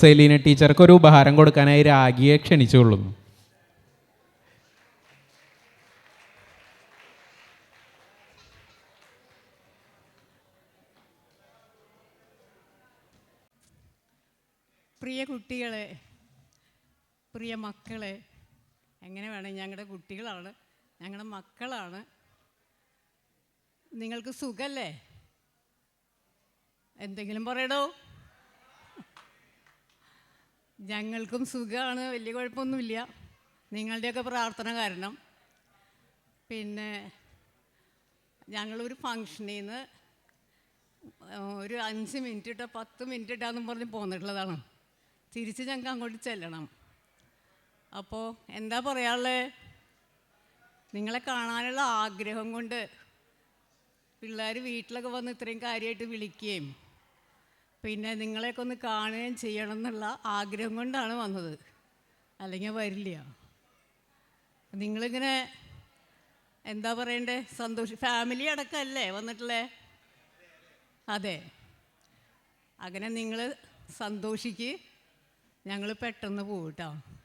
സെലീന ടീച്ചർക്ക് ഒരു ഉപഹാരം കൊടുക്കാനായി രാഗിയെ ക്ഷണിച്ചുകൊള്ളുന്നു. പ്രിയ കുട്ടികളെ പ്രിയ മക്കളെ എങ്ങനെ വേണം ഞങ്ങളുടെ കുട്ടികളാണ് ഞങ്ങളുടെ മക്കളാണ്. നിങ്ങൾക്ക് സുഖല്ലേ? എന്തെങ്കിലും പറയടോ? ഞങ്ങൾക്കും സുഖമാണ് വലിയ കുഴപ്പമൊന്നുമില്ല. നിങ്ങളുടെയൊക്കെ പ്രാർത്ഥന കാരണം. പിന്നെ ഞങ്ങളൊരു ഫങ്ഷനിൽ നിന്ന് ഒരു അഞ്ച് മിനിറ്റ് ഇട്ടാൽ പത്ത് മിനിറ്റ് ഇട്ടാന്നും പറഞ്ഞ് പോന്നിട്ടുള്ളതാണ്. തിരിച്ച് ഞങ്ങൾക്ക് അങ്ങോട്ട് ചെല്ലണം. അപ്പോൾ എന്താ പറയാനുള്ളത് നിങ്ങളെ കാണാനുള്ള ആഗ്രഹം കൊണ്ട് പിള്ളേർ വീട്ടിലൊക്കെ വന്ന് ഇത്രയും കാര്യമായിട്ട് വിളിക്കുകയും പിന്നെ നിങ്ങളെയൊക്കെ ഒന്ന് കാണുകയും ചെയ്യണം എന്നുള്ള ആഗ്രഹം കൊണ്ടാണ് വന്നത്. അല്ലെങ്കിൽ വരില്ല. നിങ്ങളിങ്ങനെ എന്താ പറയണ്ടേ? സന്തോഷ ഫാമിലി അടക്കമല്ലേ വന്നിട്ടുള്ളേ? അതെ. അങ്ങനെ നിങ്ങൾ സന്തോഷിക്ക്. ഞങ്ങൾ പെട്ടെന്ന് പോകും കേട്ടോ